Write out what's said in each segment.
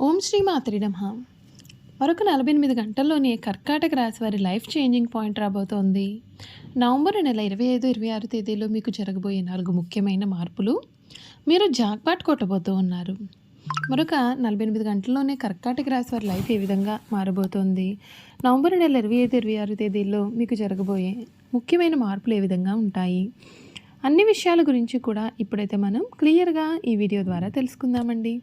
ఓం శ్రీ మాతరి మరొక నలభై ఎనిమిది గంటల్లోనే కర్కాటక రాశి వారి లైఫ్ చేంజింగ్ పాయింట్ రాబోతోంది. నవంబర్ నెల ఇరవై ఐదు ఇరవై ఆరు తేదీలో మీకు జరగబోయే నాలుగు ముఖ్యమైన మార్పులు మీరు జాక్పాట్ కొట్టబోతూ ఉన్నారు. మరొక నలభై ఎనిమిది గంటల్లోనే కర్కాటక రాశి వారి లైఫ్ ఏ విధంగా మారబోతోంది. నవంబర్ నెల ఇరవై ఐదు ఇరవై ఆరు తేదీల్లో మీకు జరగబోయే ముఖ్యమైన మార్పులు ఏ విధంగా ఉంటాయి? అన్ని విషయాల గురించి కూడా ఇప్పుడైతే మనం క్లియర్గా ఈ వీడియో ద్వారా తెలుసుకుందామండి.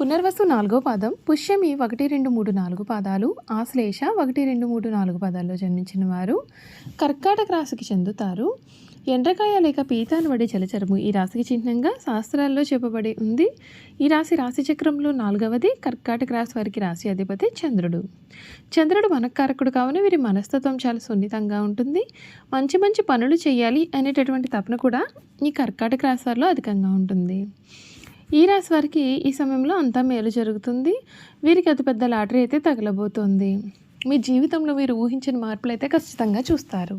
పునర్వసు నాలుగో పాదం పుష్యమి ఒకటి రెండు మూడు నాలుగు పాదాలు ఆశ్లేష ఒకటి రెండు మూడు నాలుగు పాదాల్లో జన్మించిన వారు కర్కాటక రాశికి చెందుతారు. ఎండ్రకాయ లేక పీతానబడి జలచరము ఈ రాశికి చిహ్నంగా శాస్త్రాల్లో చెప్పబడి ఉంది. ఈ రాశి రాశి చక్రంలో నాలుగవది కర్కాటక రాశి వారికి రాశి అధిపతి చంద్రుడు. చంద్రుడు మనకారకుడు కావున వీరి మనస్తత్వం చాలా సున్నితంగా ఉంటుంది. మంచి మంచి పనులు చేయాలి అనేటటువంటి తపన కూడా ఈ కర్కాటక రాశి వారిలో అధికంగా ఉంటుంది. ఈ రాశి వారికి ఈ సమయంలో అంతా మేలు జరుగుతుంది. వీరికి అతిపెద్ద లాటరీ అయితే తగలబోతుంది. మీ జీవితంలో మీరు ఊహించిన మార్పులు అయితే ఖచ్చితంగా చూస్తారు.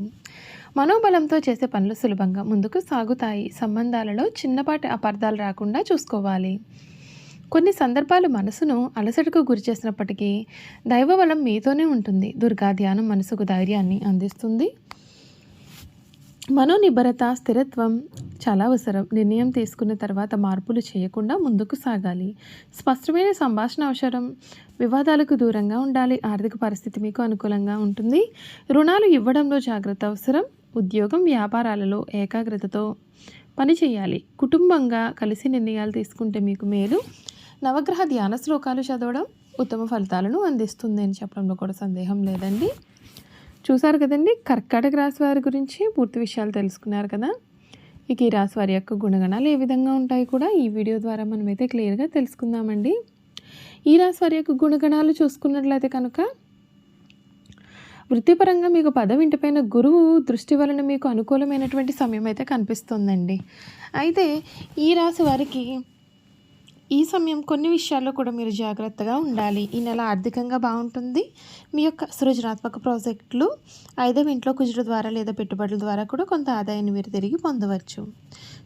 మనోబలంతో చేసే పనులు సులభంగా ముందుకు సాగుతాయి. సంబంధాలలో చిన్నపాటి అపార్థాలు రాకుండా చూసుకోవాలి. కొన్ని సందర్భాలు మనసును అలసటకు గురి చేసినప్పటికీ దైవబలం మీతోనే ఉంటుంది. దుర్గా ధ్యానం మనసుకు ధైర్యాన్ని అందిస్తుంది. మనోనిబరత స్థిరత్వం చాలా అవసరం. నిర్ణయం తీసుకున్న తర్వాత మార్పులు చేయకుండా ముందుకు సాగాలి. స్పష్టమైన సంభాషణ అవసరం. వివాదాలకు దూరంగా ఉండాలి. ఆర్థిక పరిస్థితి మీకు అనుకూలంగా ఉంటుంది. రుణాలు ఇవ్వడంలో జాగ్రత్త అవసరం. ఉద్యోగం వ్యాపారాలలో ఏకాగ్రతతో పనిచేయాలి కుటుంబంగా కలిసి నిర్ణయాలు తీసుకుంటే మీకు మేలు. నవగ్రహ ధ్యాన శ్లోకాలు చదవడం ఉత్తమ ఫలితాలను అందిస్తుంది అని చెప్పడంలో కూడా సందేహం లేదండి. చూసారు కదండి? కర్కాటక రాశి వారి గురించి పూర్తి విషయాలు తెలుసుకున్నారు కదా? ఇక ఈ రాశి వారి యొక్క గుణగణాలు ఏ విధంగా ఉంటాయి కూడా ఈ వీడియో ద్వారా మనమైతే క్లియర్గా తెలుసుకుందామండి. ఈ రాశి వారి యొక్క గుణగణాలు చూసుకున్నట్లయితే కనుక వృత్తిపరంగా మీకు పదవింటిపైన గురువు దృష్టి వలన మీకు అనుకూలమైనటువంటి సమయం అయితే కనిపిస్తుందండి. అయితే ఈ రాశి వారికి ఈ సమయం కొన్ని విషయాల్లో కూడా మీరు జాగ్రత్తగా ఉండాలి. ఈ నెల ఆర్థికంగా బాగుంటుంది. మీ యొక్క సృజనాత్మక ప్రాజెక్టులు ఐదవ ఇంట్లో కుజుడు ద్వారా లేదా పెట్టుబడుల ద్వారా కూడా కొంత ఆదాయాన్ని మీరు తిరిగి పొందవచ్చు.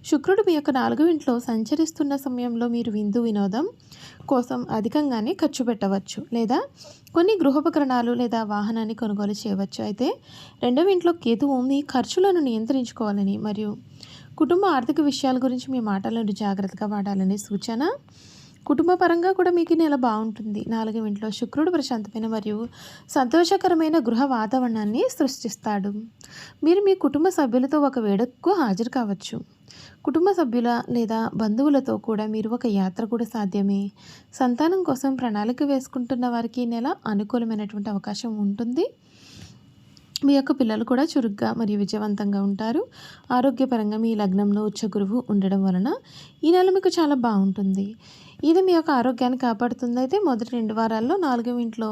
శుక్రుడు మీ యొక్క నాలుగవ ఇంట్లో సంచరిస్తున్న సమయంలో మీరు విందు వినోదం కోసం అధికంగానే ఖర్చు పెట్టవచ్చు లేదా కొన్ని గృహోపకరణాలు లేదా వాహనాన్ని కొనుగోలు చేయవచ్చు. అయితే రెండవ ఇంట్లో కేతువు మీ ఖర్చులను నియంత్రించుకోవాలని మరియు కుటుంబ ఆర్థిక విషయాల గురించి మీ మాటలను జాగ్రత్తగా వాడాలనే సూచన. కుటుంబ పరంగా కూడా మీకు నెల బాగుంటుంది. నాలుగవ ఇంట్లో శుక్రుడు ప్రశాంతమైన మరియు సంతోషకరమైన గృహ వాతావరణాన్ని సృష్టిస్తాడు. మీరు మీ కుటుంబ సభ్యులతో ఒక వేడుకకు హాజరు కావచ్చు. కుటుంబ సభ్యుల లేదా బంధువులతో కూడా మీరు ఒక యాత్ర కూడా సాధ్యమే. సంతానం కోసం ప్రణాళిక వేసుకుంటున్న వారికి నెల అనుకూలమైనటువంటి అవకాశం ఉంటుంది. మీ యొక్క పిల్లలు కూడా చురుగ్గా మరియు విజయవంతంగా ఉంటారు. ఆరోగ్యపరంగా మీ లగ్నంలో ఉచ్చ గురువు ఉండడం వలన ఈ నెల మీకు చాలా బాగుంటుంది. ఇది మీ యొక్క ఆరోగ్యాన్ని కాపాడుతుంది. అయితే మొదటి రెండు వారాల్లో నాలుగవ ఇంట్లో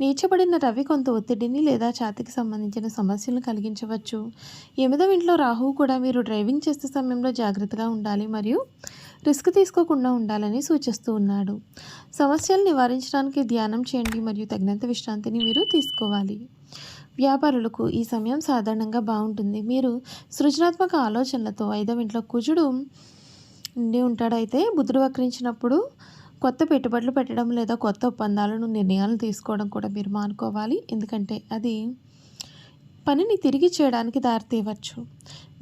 నీచబడిన రవి కొంత ఒత్తిడిని లేదా ఛాతికి సంబంధించిన సమస్యలను కలిగించవచ్చు. ఎనిమిదవ ఇంట్లో రాహువు కూడా మీరు డ్రైవింగ్ చేసే సమయంలో జాగ్రత్తగా ఉండాలి మరియు రిస్క్ తీసుకోకుండా ఉండాలని సూచిస్తూ ఉన్నాడు. సమస్యలు నివారించడానికి ధ్యానం చేయండి మరియు తగినంత విశ్రాంతిని మీరు తీసుకోవాలి. వ్యాపారులకు ఈ సమయం సాధారణంగా బాగుంటుంది. మీరు సృజనాత్మక ఆలోచనలతో ఐదవ ఇంట్లో కుజుడు ఉండి ఉంటాడైతే బుద్ధుడు వక్రించినప్పుడు కొత్త పెట్టుబడులు పెట్టడం లేదా కొత్త ఒప్పందాలను నిర్ణయాలు తీసుకోవడం కూడా మీరు మానుకోవాలి. ఎందుకంటే అది పనిని తిరిగి చేయడానికి దారితీయవచ్చు.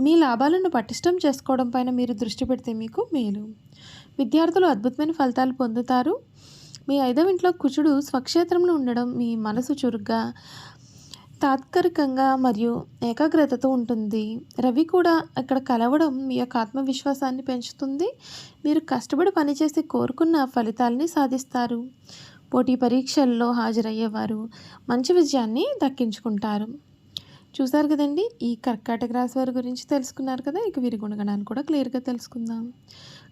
మీ లాభాలను పటిష్టం చేసుకోవడం పైన మీరు దృష్టి పెడితే మీకు మేలు. విద్యార్థులు అద్భుతమైన ఫలితాలు పొందుతారు. మీ ఐదవ ఇంట్లో కుచుడు స్వక్షేత్రంలో ఉండడం మీ మనసు చురుగ్గా తాత్కాలికంగా మరియు ఏకాగ్రతతో ఉంటుంది. రవి కూడా అక్కడ కలవడం మీ యొక్క ఆత్మవిశ్వాసాన్ని పెంచుతుంది. మీరు కష్టపడి పనిచేసి కోరుకున్న ఫలితాలని సాధిస్తారు. పోటీ పరీక్షల్లో హాజరయ్యేవారు మంచి విజయాన్ని దక్కించుకుంటారు. చూసారు కదండి? ఈ కర్కాటక రాశి వారి గురించి తెలుసుకున్నారు కదా? ఇక వీరి గుణగణాన్ని కూడా క్లియర్గా తెలుసుకుందాం.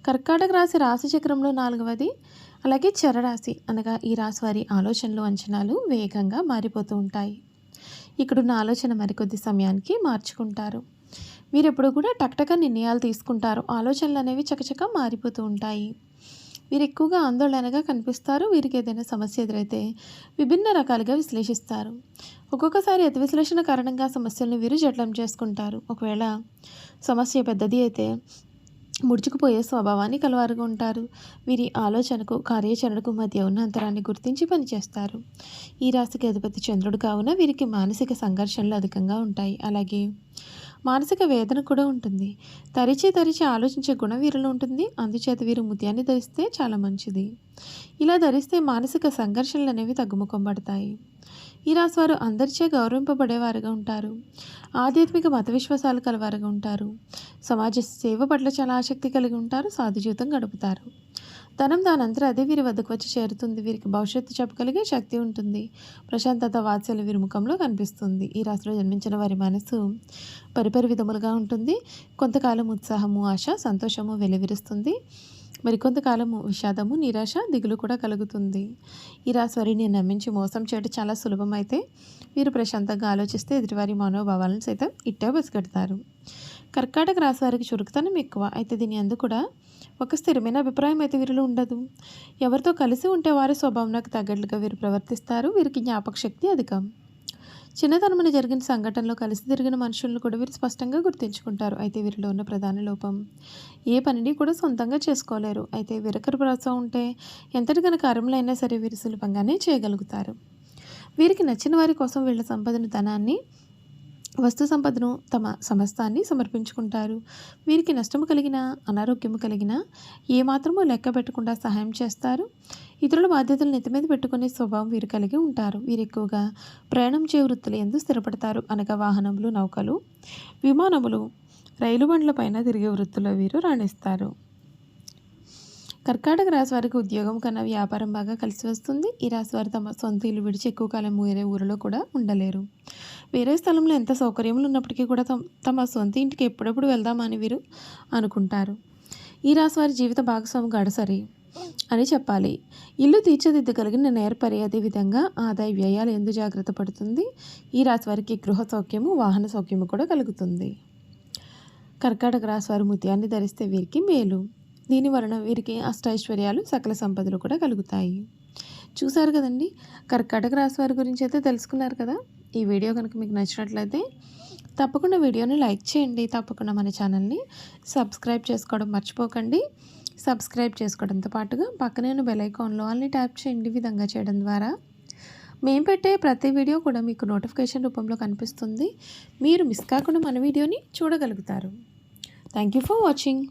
కర్కాటక రాశి రాశి చక్రంలో నాలుగవది అలాగే చరరాశి అనగా ఈ రాశి వారి ఆలోచనలు అంచనాలు వేగంగా మారిపోతూ ఉంటాయి. ఇక్కడున్న ఆలోచన మరికొద్ది సమయానికి మార్చుకుంటారు. వీరెప్పుడు కూడా టక్టక నిర్ణయాలు తీసుకుంటారు. ఆలోచనలు అనేవి చకచక మారిపోతూ ఉంటాయి. వీరు ఎక్కువగా ఆందోళనగా కనిపిస్తారు. వీరికి ఏదైనా సమస్య ఎదురైతే విభిన్న రకాలుగా విశ్లేషిస్తారు. ఒక్కొక్కసారి అతి విశ్లేషణ కారణంగా సమస్యలను వీరు జట్లం చేసుకుంటారు. ఒకవేళ సమస్య పెద్దది అయితే ముడుచుకుపోయే స్వభావాన్ని కలవారుగా ఉంటారు. వీరి ఆలోచనకు కార్యాచరణకు మధ్య ఉన్న అంతరాన్ని గుర్తించి పనిచేస్తారు. ఈ రాశికి అధిపతి చంద్రుడు కావున వీరికి మానసిక సంఘర్షణలు అధికంగా ఉంటాయి. అలాగే మానసిక వేదన కూడా ఉంటుంది. తరిచి తరిచి ఆలోచించే గుణం వీరిలో ఉంటుంది. అందుచేత వీరు ముత్యాన్ని ధరిస్తే చాలా మంచిది. ఇలా ధరిస్తే మానసిక సంఘర్షణలు అనేవి తగ్గుముఖం పడతాయి. ఈ రాశి వారు అందరిచే గౌరవింపబడేవారుగా ఉంటారు. ఆధ్యాత్మిక మత విశ్వాసాలు కలవారుగా ఉంటారు. సమాజ సేవ పట్ల చాలా ఆసక్తి కలిగి ఉంటారు. సాధు జీవితం గడుపుతారు. ధనం దానంతరం అదే వీరి వద్దకు వచ్చి చేరుతుంది. వీరికి భవిష్యత్తు చెప్పగలిగే శక్తి ఉంటుంది. ప్రశాంతత వాత్సల్య వీరి ముఖంలో కనిపిస్తుంది. ఈ రాశిలో జన్మించిన వారి మనసు పరిపరి విధములుగా ఉంటుంది. కొంతకాలం ఉత్సాహము ఆశ సంతోషము వెలువరిస్తుంది. మరికొంతకాలము విషాదము నిరాశ దిగులు కూడా కలుగుతుంది. ఈ రాశివారిని నమ్మించి మోసం చేయడం చాలా సులభమైతే వీరు ప్రశాంతంగా ఆలోచిస్తే ఎదుటివారి మనోభావాలను సైతం ఇట్టే బసిగడతారు కర్కాటక రాశి వారికి చురుకుతనం ఎక్కువ. అయితే దీని అందు కూడా ఒక స్థిరమైన అభిప్రాయం అయితే వీరిలో ఉండదు. ఎవరితో కలిసి ఉంటే వారి స్వభావం నాకు తగ్గట్లుగా వీరు ప్రవర్తిస్తారు. వీరికి జ్ఞాపక శక్తి అధికం. చిన్నతనమున జరిగిన సంఘటనలో కలిసి తిరిగిన మనుషులను కూడా వీరు స్పష్టంగా గుర్తించుకుంటారు. అయితే వీరిలో ఉన్న ప్రధాన లోపం ఏ పనిని కూడా సొంతంగా చేసుకోలేరు. అయితే వీరకరు ప్రోత్సాహం ఉంటే ఎంతటి గన కార్యములైనా సరే వీరు సులభంగానే చేయగలుగుతారు. వీరికి నచ్చిన వారి కోసం వీళ్ళ సంపదను ధనాన్ని వస్తు సంపదను తమ సమస్తాన్ని సమర్పించుకుంటారు. వీరికి నష్టము కలిగిన అనారోగ్యము కలిగిన ఏమాత్రమో లెక్క పెట్టకుండా సహాయం చేస్తారు. ఇతరుల బాధ్యతలు నెత్తి మీద పెట్టుకునే స్వభావం వీరు కలిగి ఉంటారు. వీరు ఎక్కువగా ప్రయాణం చే వృత్తులు ఎందు స్థిరపడతారు. అనగా వాహనములు నౌకలు విమానములు రైలు బండ్ల పైన తిరిగే వృత్తుల్లో వీరు రాణిస్తారు. కర్కాటక రాశి వారికి ఉద్యోగం కన్నా వ్యాపారం బాగా కలిసి వస్తుంది. ఈ రాశి వారు తమ సొంత ఇల్లు విడిచి ఎక్కువ కాలం వేరే ఊరిలో కూడా ఉండలేరు. వేరే స్థలంలో ఎంత సౌకర్యములు ఉన్నప్పటికీ కూడా తమ తమ సొంత ఇంటికి ఎప్పుడెప్పుడు వెళ్దామని వీరు అనుకుంటారు. ఈ రాశి వారి జీవిత భాగస్వామి గడసరి అని చెప్పాలి. ఇల్లు తీర్చిదిద్దగలిగిన నేర్పరి అదేవిధంగా ఆదాయ వ్యయాలు ఎందు జాగ్రత్త పడుతుంది. ఈ రాశి వారికి గృహ సౌఖ్యము వాహన సౌఖ్యము కూడా కలుగుతుంది. కర్కాటక రాశి వారు ముత్యాన్ని ధరిస్తే వీరికి మేలు. దీని వలన వీరికి అష్టైశ్వర్యాలు సకల సంపదలు కూడా కలుగుతాయి. చూసారు కదండి? కర్కాటక రాశి వారి గురించి అయితే తెలుసుకున్నారు కదా? ఈ వీడియో కనుక మీకు నచ్చినట్లయితే తప్పకుండా వీడియోని లైక్ చేయండి. తప్పకుండా మన ఛానల్ని సబ్స్క్రైబ్ చేసుకోవడం మర్చిపోకండి. సబ్స్క్రైబ్ చేసుకోవడంతో పాటుగా పక్కనే ఉన్న బెల్ ఐకాన్లో అన్ని ట్యాప్ చేయండి విధంగా చేయడం ద్వారా. మేము పెట్టే ప్రతి వీడియో కూడా మీకు నోటిఫికేషన్ రూపంలో కనిపిస్తుంది. మీరు మిస్ కాకుండా మన వీడియోని చూడగలుగుతారు. Thank you for watching.